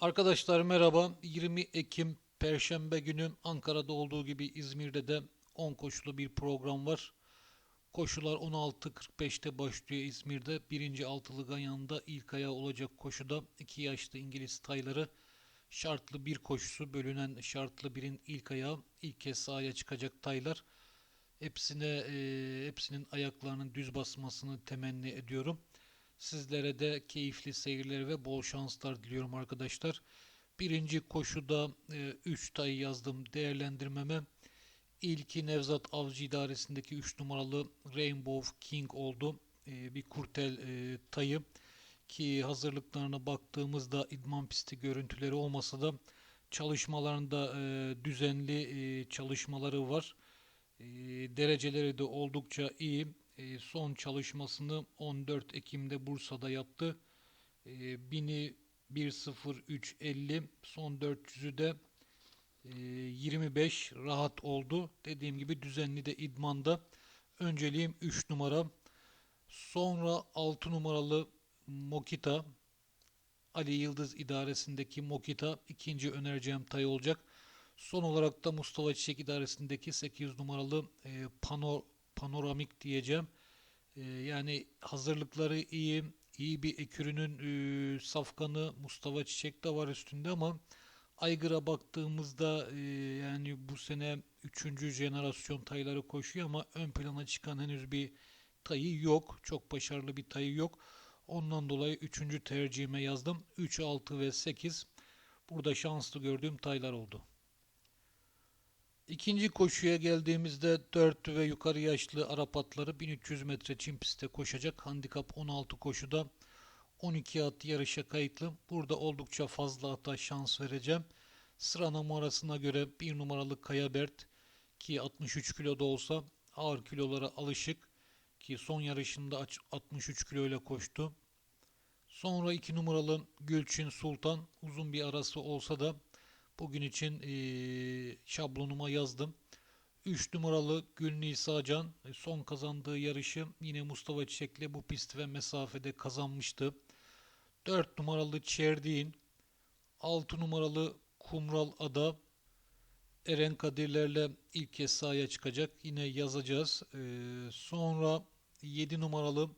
Arkadaşlar merhaba. 20 Ekim Perşembe günü Ankara'da olduğu gibi İzmir'de de 10 koşulu bir program var. Koşular 16.45'te başlıyor İzmir'de. Birinci altılı ganyanında ilk ayağı olacak koşuda 2 yaşlı İngiliz tayları şartlı bir koşusu bölünen şartlı birin ilk ayağı ilk kez sahaya çıkacak taylar. Hepsine eee, hepsinin ayaklarının düz basmasını temenni ediyorum. Sizlere de keyifli seyirler ve bol şanslar diliyorum arkadaşlar. Birinci koşuda 3 tay yazdım değerlendirmeme. İlki Nevzat Avcı idaresindeki 3 numaralı Rainbow King oldu. E, bir kurtel e, tayı ki hazırlıklarına baktığımızda idman pisti görüntüleri olmasa da çalışmalarında e, düzenli e, çalışmaları var. E, dereceleri de oldukça iyi. E, son çalışmasını 14 Ekim'de Bursa'da yaptı. E, 1000'i 1.03.50 son 400'ü de e, 25 rahat oldu. Dediğim gibi düzenli de idmanda. Önceliğim 3 numara. Sonra 6 numaralı Mokita. Ali Yıldız idaresindeki Mokita ikinci önereceğim tay olacak. Son olarak da Mustafa Çiçek idaresindeki 8 numaralı e, Pano, Panoramik diyeceğim. E, yani hazırlıkları iyi. iyi bir ekürünün e, safkanı Mustafa Çiçek de var üstünde ama Aygır'a baktığımızda e, yani bu sene 3. jenerasyon tayları koşuyor ama ön plana çıkan henüz bir tayı yok. Çok başarılı bir tayı yok. Ondan dolayı 3. tercihime yazdım. 3, 6 ve 8 burada şanslı gördüğüm taylar oldu. İkinci koşuya geldiğimizde 4 ve yukarı yaşlı Arap atları 1300 metre çim pistte koşacak. Handikap 16 koşuda 12 at yarışa kayıtlı. Burada oldukça fazla ata şans vereceğim. Sıra numarasına göre 1 numaralı Kaya Bert ki 63 kiloda olsa ağır kilolara alışık ki son yarışında aç- 63 kilo ile koştu. Sonra 2 numaralı Gülçin Sultan uzun bir arası olsa da bugün için eee, şablonuma yazdım. 3 numaralı Gül Nisa Can e, son kazandığı yarışı yine Mustafa Çiçek'le bu pist ve mesafede kazanmıştı. 4 numaralı Çerdiğin, 6 numaralı Kumral Ada, Eren Kadirler'le ilk kez sahaya çıkacak. Yine yazacağız. Ee, sonra 7 numaralı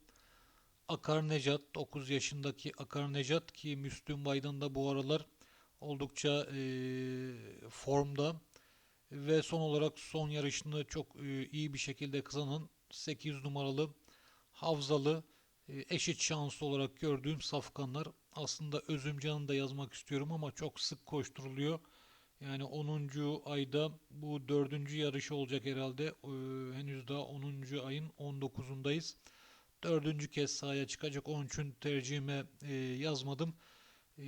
Akar Necat, 9 yaşındaki Akar Necat ki Müslüm Baydan da bu aralar oldukça eee, formda ve son olarak son yarışını çok eee, iyi bir şekilde kazanan 8 numaralı Havzalı e, eşit şanslı olarak gördüğüm safkanlar. Aslında Özümcan'ı da yazmak istiyorum ama çok sık koşturuluyor. Yani 10. ayda bu dördüncü yarışı olacak herhalde. Ee, henüz daha 10. ayın 19'undayız. Dördüncü kez sahaya çıkacak. Onun için tercihime e, yazmadım. E,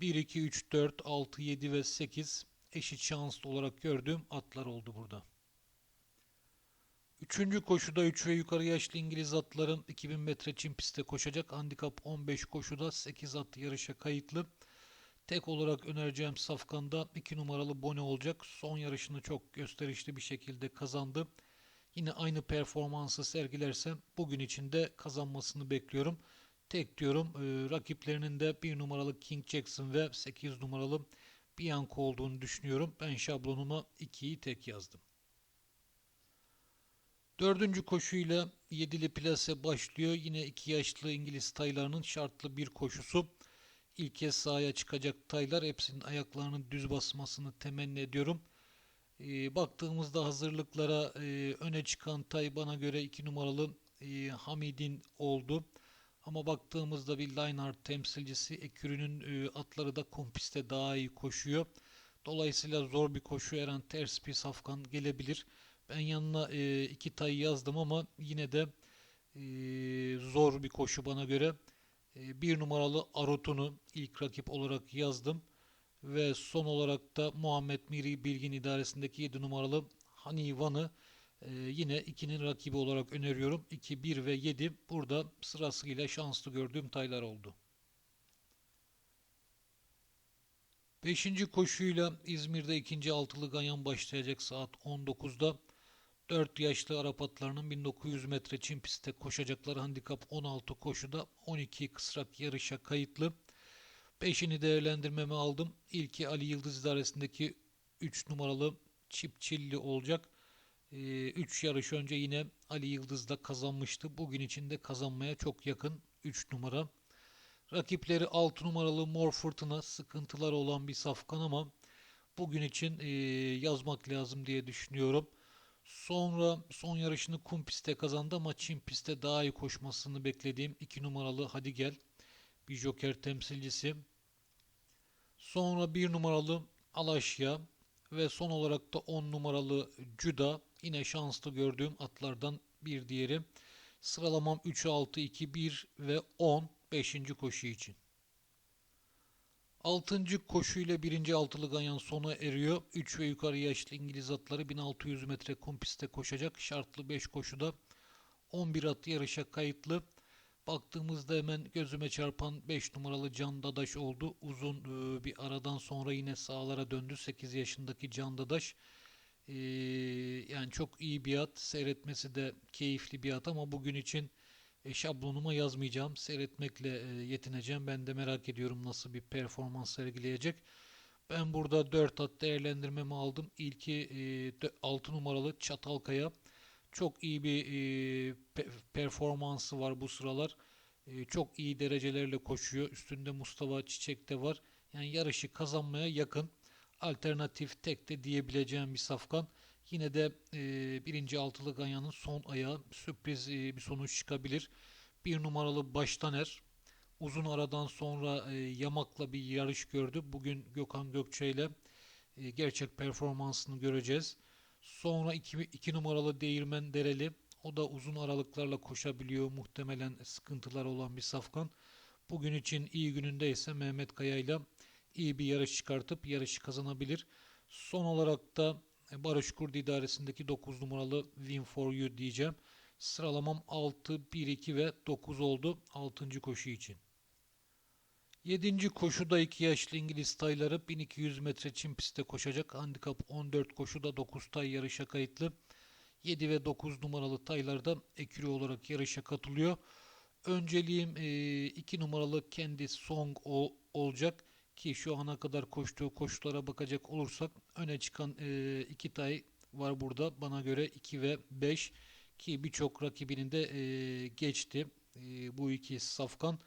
1, 2, 3, 4, 6, 7 ve 8 eşit şanslı olarak gördüğüm atlar oldu burada. Üçüncü koşuda 3 ve yukarı yaşlı İngiliz atların 2000 metre çim pistte koşacak. Handikap 15 koşuda 8 at yarışa kayıtlı. Tek olarak önereceğim safkanda 2 numaralı Bone olacak. Son yarışını çok gösterişli bir şekilde kazandı. Yine aynı performansı sergilerse bugün için de kazanmasını bekliyorum. Tek diyorum e, rakiplerinin de 1 numaralı King Jackson ve 8 numaralı Bianco olduğunu düşünüyorum. Ben şablonuma 2'yi tek yazdım. Dördüncü koşuyla yedili plase başlıyor. Yine iki yaşlı İngiliz taylarının şartlı bir koşusu. İlk kez sahaya çıkacak taylar hepsinin ayaklarının düz basmasını temenni ediyorum. Ee, baktığımızda hazırlıklara e, öne çıkan tay bana göre 2 numaralı e, Hamid'in oldu. Ama baktığımızda bir Lineart temsilcisi Ekürü'nün e, atları da kompiste daha iyi koşuyor. Dolayısıyla zor bir koşu her an ters bir safkan gelebilir. Ben yanına e, iki tay yazdım ama yine de e, zor bir koşu bana göre. Bir numaralı Arutun'u ilk rakip olarak yazdım. Ve son olarak da Muhammed Miri Bilgin idaresindeki 7 numaralı Hani Van'ı e, yine ikinin rakibi olarak öneriyorum. 2, 1 ve 7 burada sırasıyla şanslı gördüğüm taylar oldu. Beşinci koşuyla İzmir'de ikinci altılı ganyan başlayacak saat 19'da. 4 yaşlı Arap atlarının 1900 metre çim pistte koşacakları handikap 16 koşuda 12 kısrak yarışa kayıtlı. Peşini değerlendirmeme aldım. İlki Ali Yıldız idaresindeki 3 numaralı Çipçilli olacak. 3 yarış önce yine Ali Yıldız da kazanmıştı. Bugün için de kazanmaya çok yakın 3 numara. Rakipleri 6 numaralı Mor Fırtına sıkıntılar olan bir safkan ama bugün için e, yazmak lazım diye düşünüyorum. Sonra son yarışını kum pistte kazandı ama çim pistte daha iyi koşmasını beklediğim 2 numaralı Hadi Gel bir joker temsilcisi. Sonra 1 numaralı Alaşya ve son olarak da 10 numaralı Cuda yine şanslı gördüğüm atlardan bir diğeri. Sıralamam 3, 6, 2, 1 ve 10 5. koşu için. 6. koşu ile 1. altılı ganyan sona eriyor. 3 ve yukarı yaşlı İngiliz atları 1600 metre kum koşacak. Şartlı 5 koşuda 11 at yarışa kayıtlı. Baktığımızda hemen gözüme çarpan 5 numaralı Can Dadaş oldu. Uzun e, bir aradan sonra yine sağlara döndü. 8 yaşındaki Can Dadaş. E, yani çok iyi bir at. Seyretmesi de keyifli bir at ama bugün için e, şablonuma yazmayacağım. Seyretmekle yetineceğim. Ben de merak ediyorum nasıl bir performans sergileyecek. Ben burada 4 at değerlendirmemi aldım. İlki e, 6 numaralı Çatalkaya. Çok iyi bir e, pe performansı var bu sıralar. E, çok iyi derecelerle koşuyor. Üstünde Mustafa Çiçek de var. Yani yarışı kazanmaya yakın. Alternatif tek de diyebileceğim bir safkan. Yine de e, birinci altılı ganyanın son ayağı sürpriz e, bir sonuç çıkabilir. Bir numaralı Baştaner uzun aradan sonra e, Yamak'la bir yarış gördü. Bugün Gökhan Gökçe ile e, gerçek performansını göreceğiz. Sonra 2 numaralı Değirmen Dereli. O da uzun aralıklarla koşabiliyor. Muhtemelen sıkıntılar olan bir safkan. Bugün için iyi günündeyse Mehmet Kaya ile iyi bir yarış çıkartıp yarışı kazanabilir. Son olarak da Barış Kurdi idaresindeki 9 numaralı Win for You diyeceğim. Sıralamam 6, 1, 2 ve 9 oldu 6. koşu için. 7. koşuda 2 yaşlı İngiliz tayları 1200 metre çim pistte koşacak. Handikap 14 koşuda 9 tay yarışa kayıtlı. 7 ve 9 numaralı taylar da ekürü olarak yarışa katılıyor. Önceliğim 2 e, numaralı kendi Song olacak ki şu ana kadar koştuğu koşulara bakacak olursak öne çıkan e, iki tay var burada. Bana göre 2 ve 5 ki birçok rakibini de e, geçti. E, bu iki safkan.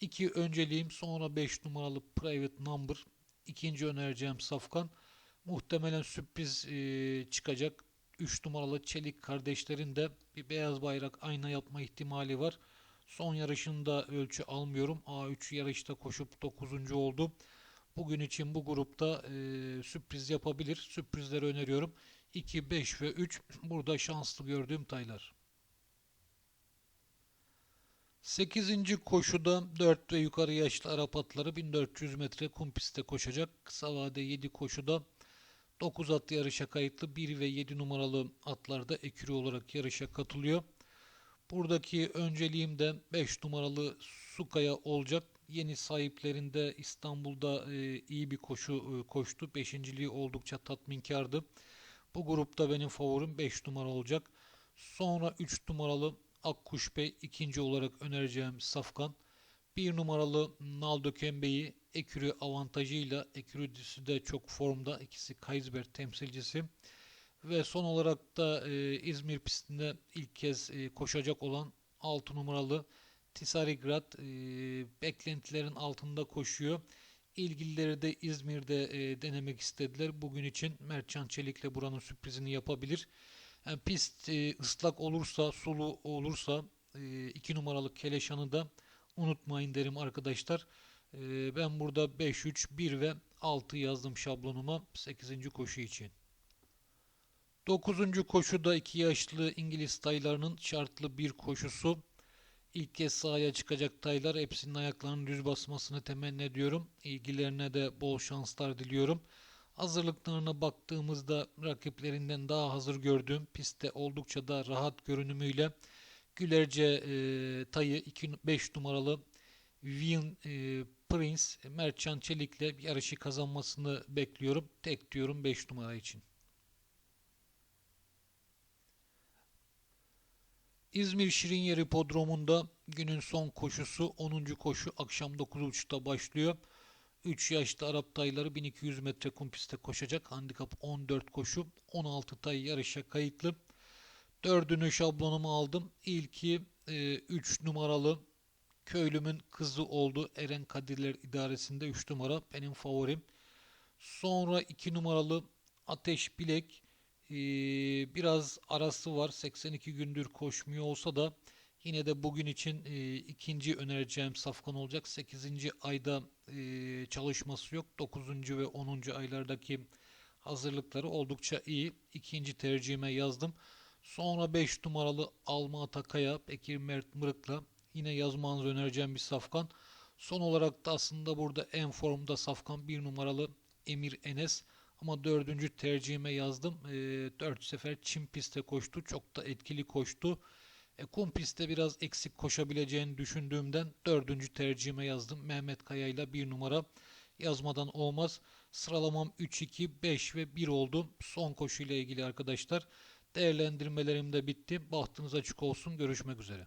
2 önceliğim sonra 5 numaralı Private Number. İkinci önereceğim safkan. Muhtemelen sürpriz e, çıkacak. 3 numaralı Çelik kardeşlerin de bir beyaz bayrak ayna yapma ihtimali var. Son yarışında ölçü almıyorum. A3 yarışta koşup 9. oldu. Bugün için bu grupta e, sürpriz yapabilir. Sürprizleri öneriyorum. 2, 5 ve 3 burada şanslı gördüğüm taylar. 8. koşuda 4 ve yukarı yaşlı Arap atları 1400 metre kum pistte koşacak. Kısa vade 7 koşuda 9 at yarışa kayıtlı 1 ve 7 numaralı atlar da ekürü olarak yarışa katılıyor. Buradaki önceliğim de 5 numaralı Sukaya olacak. Yeni sahiplerinde İstanbul'da e, iyi bir koşu e, koştu. Beşinciliği oldukça tatminkardı. Bu grupta benim favorim 5 numara olacak. Sonra 3 numaralı Akkuş Bey ikinci olarak önereceğim Safkan. 1 numaralı Naldo Kembe'yi ekürü avantajıyla ekürüdüsü de çok formda. İkisi Kaysberg temsilcisi. Ve son olarak da e, İzmir pistinde ilk kez e, koşacak olan 6 numaralı Tisarigrad e, beklentilerin altında koşuyor. İlgilileri de İzmir'de e, denemek istediler. Bugün için Mertcan Çelik'le buranın sürprizini yapabilir. Yani pist e, ıslak olursa, sulu olursa 2 e, numaralı Keleşan'ı da unutmayın derim arkadaşlar. E, ben burada 5, 3, 1 ve 6 yazdım şablonuma 8. koşu için. 9. koşuda 2 yaşlı İngiliz taylarının şartlı bir koşusu. İlk kez sahaya çıkacak taylar hepsinin ayaklarının düz basmasını temenni ediyorum. İlgilerine de bol şanslar diliyorum. Hazırlıklarına baktığımızda rakiplerinden daha hazır gördüğüm pistte oldukça da rahat görünümüyle Gülerce e, tayı 5 numaralı Win e, Prince Mertcan Çelik'le yarışı kazanmasını bekliyorum. Tek diyorum 5 numara için. İzmir Şirinyeri Podromu'nda günün son koşusu 10. koşu akşam 9.30'da başlıyor. 3 yaşlı Arap tayları 1200 metre kum pistte koşacak. Handikap 14 koşu. 16 tay yarışa kayıtlı. Dördünü şablonuma aldım. İlki 3 numaralı köylümün kızı oldu. Eren Kadirler idaresinde 3 numara benim favorim. Sonra 2 numaralı Ateş Bilek ee, biraz arası var. 82 gündür koşmuyor olsa da yine de bugün için e, ikinci önereceğim safkan olacak. 8. ayda e, çalışması yok. 9. ve 10. aylardaki hazırlıkları oldukça iyi. İkinci tercihime yazdım. Sonra 5 numaralı Alma Atakaya, Bekir Mert Mırık'la yine yazmanızı önereceğim bir safkan. Son olarak da aslında burada en formda safkan 1 numaralı Emir Enes. Ama dördüncü tercihime yazdım. E, dört sefer çim pistte koştu. Çok da etkili koştu. E, kum pistte biraz eksik koşabileceğini düşündüğümden dördüncü tercihime yazdım. Mehmet Kaya ile bir numara yazmadan olmaz. Sıralamam 3, 2, 5 ve 1 oldu. Son koşuyla ilgili arkadaşlar. Değerlendirmelerim de bitti. Bahtınız açık olsun. Görüşmek üzere.